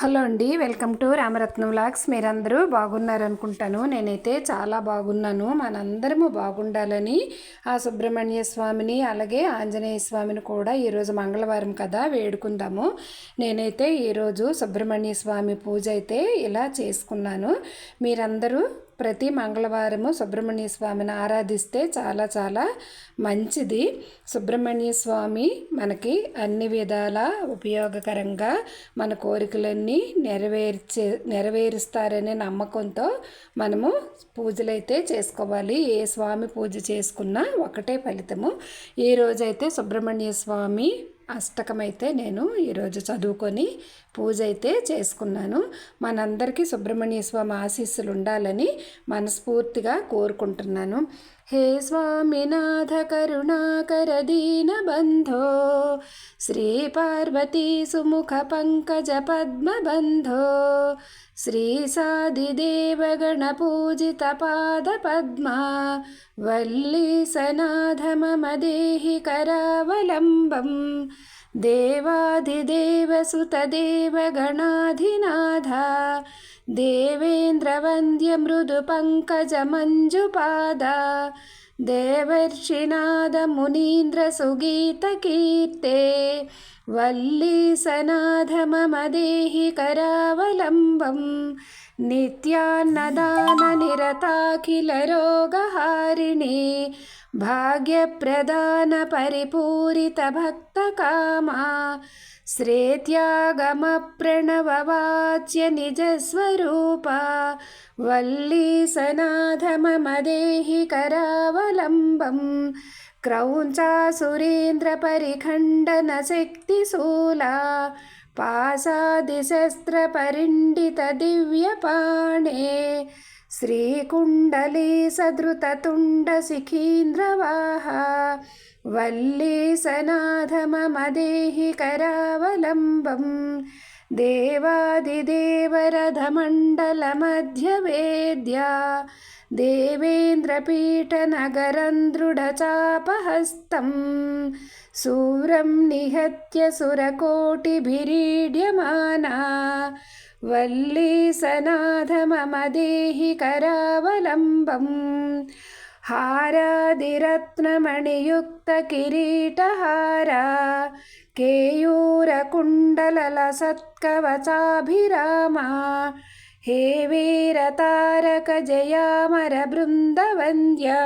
Hello అండి welcome to Ramaratnam vlogs. మీరందరూ బాగున్నారు అనుకుంటాను నేనైతే చాలా బాగున్నాను. మనందరము బాగుండాలని ఆ సుబ్రహ్మణ్య స్వామిని అలాగే ఆంజనేయ స్వామిని కూడా ఈరోజు మంగళవారం కదా వేడుకుందాము. నేనైతే ఈరోజు సుబ్రహ్మణ్య స్వామి పూజ అయితే ఇలా చేసుకున్నాను. మీరందరూ ప్రతి మంగళవారము సుబ్రహ్మణ్య స్వామిని ఆరాధిస్తే చాలా చాలా మంచిది. సుబ్రహ్మణ్య స్వామి మనకి అన్ని విధాల ఉపయోగకరంగా మన కోరికలన్నీ నెరవేర్చే నెరవేరుస్తారనే నమ్మకంతో మనము పూజలైతే చేసుకోవాలి. ఏ స్వామి పూజ చేసుకున్నా ఒకటే ఫలితము. ఈ రోజైతే సుబ్రహ్మణ్య స్వామి అష్టకమైతే నేను ఈరోజు చదువుకొని పూజ అయితే చేసుకున్నాను. మనందరికీ సుబ్రహ్మణ్య స్వామి ఆశీస్సులు ఉండాలని మనస్ఫూర్తిగా కోరుకుంటున్నాను. हे स्वामिनाथ करुणाकर दीनबन्धो श्रीपार्वतीसुमुखपङ्कजपद्मबन्धो श्रीसादिदेवगणपूजितपादपद्मा वल्लीसनाथ मम देहि करावलम्बम् देवाधिदेवसुतदेवगणाधिनाधा देवेन्द्रवन्द्यमृदुपङ्कजमञ्जुपादा देवर्षिनादमुनीन्द्रसुगीतकीर्ते वल्लीसनाथ मम देहि करावलम्बम् नित्यान्नदाननिरताखिलरोगहारिणी भाग्यप्रदानपरिपूरितभक्तकामा श्रेत्यागमप्रणववाच्य निजस्वरूपा वल्लीसनाथ मम देहि करावलम्बम् क्रौञ्चासुरेन्द्रपरिखण्डनशक्तिशूला पासादिशस्त्रपरिण्डितदिव्यपाणे श्रीकुण्डलीसधृततुण्डशिखीन्द्रवाहा वल्लीसनाथ मम देहि करावलम्बम् देवादिदेवरथमण्डलमध्यवेद्या देवेन्द्रपीठनगरं दृढचापहस्तं सूरं निहत्य सुरकोटिभिरीड्यमाना मम देहि करावलम्बम् हारादिरत्नमणियुक्तकिरीटहारा केयूरकुण्डललसत्कवचाभिरामा हे वीरतारकजयामरबृन्दवन्द्या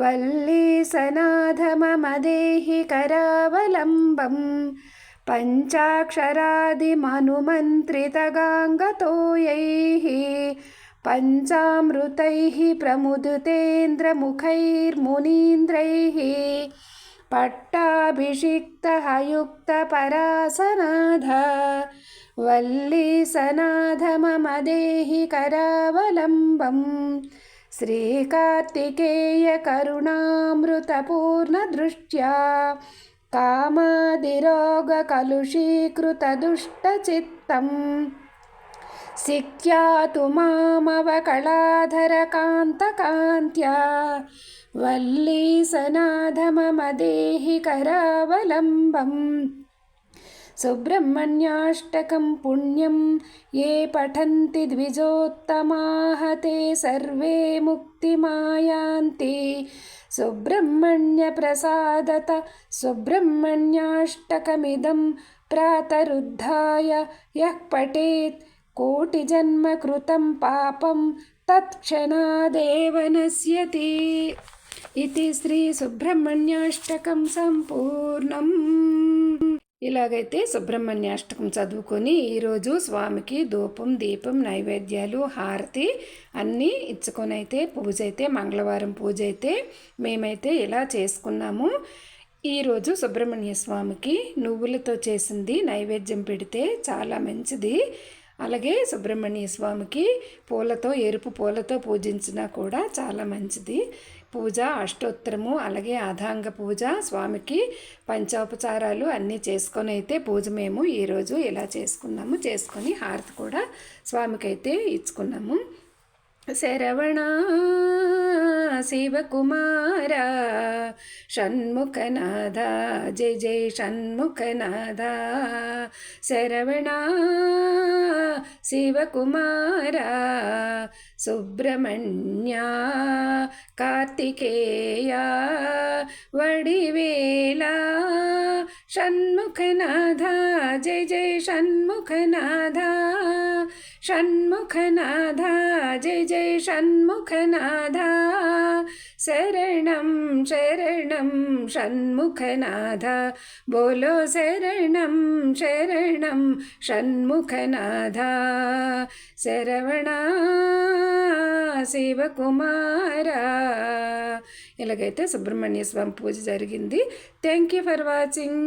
वल्लीसनाथ मम देहि करावलम्बम् पञ्चाक्षरादिमनुमन्त्रितगाङ्गतोयैः पञ्चामृतैः प्रमुदितेन्द्रमुखैर्मुनीन्द्रैः मम देहि करावलम्बम् श्रीकार्तिकेयकरुणामृतपूर्णदृष्ट्या कामादिरोगकलुषीकृतदुष्टचित्तम् सिख्यातु मामवकलाधरकान्तकान्त्या। वल्लीसनाथ मम देहि करावलम्बम् सुब्रह्मण्याष्टकं पुण्यं ये पठन्ति द्विजोत्तमाः ते सर्वे मुक्तिमायान्ति सुब्रह्मण्यप्रसादत सुब्रह्मण्याष्टकमिदं प्रातरुद्धाय यः पठेत् कोटिजन्मकृतं पापं तत्क्षणादेव नश्यति इति श्रीसुब्रह्मण्याष्टकं सम्पूर्णम् ఇలాగైతే సుబ్రహ్మణ్యాష్టకం చదువుకొని ఈరోజు స్వామికి ధూపం దీపం నైవేద్యాలు హారతి అన్నీ ఇచ్చుకొని అయితే పూజ అయితే మంగళవారం పూజ అయితే మేమైతే ఇలా చేసుకున్నాము. ఈరోజు సుబ్రహ్మణ్య స్వామికి నువ్వులతో చేసింది నైవేద్యం పెడితే చాలా మంచిది. అలాగే సుబ్రహ్మణ్య స్వామికి పూలతో ఎరుపు పూలతో పూజించినా కూడా చాలా మంచిది. పూజ అష్టోత్తరము అలాగే అధాంగ పూజ స్వామికి పంచోపచారాలు అన్నీ చేసుకొని అయితే పూజ మేము ఈరోజు ఇలా చేసుకున్నాము. చేసుకొని హారతి కూడా స్వామికి అయితే ఇచ్చుకున్నాము. శరవణ శివకుమార షణ్ముఖనాథ జయ జయ షణ్ముఖనాథ శరవణ शिवकुमारा ಸುಬ್ರಹ್ಮಣ್ಯ ಕಾರ್ತಿಕೇಯ ವಡಿವೇಲ ಷಣ್ಮುಖನಾಥ ಜಯ ಜಯ ಷಣ್ಮುಖನಾಥ షణ్ముఖనాథ జయ జయ షణ్ముఖనాథ శరణం శరణం షణ్ముఖనాథ బోలో శరణం శరణం షణ్ముఖనాథ శరవణ శివకుమార ఇలాగైతే సుబ్రహ్మణ్య స్వామి పూజ జరిగింది థ్యాంక్ యూ ఫర్ వాచింగ్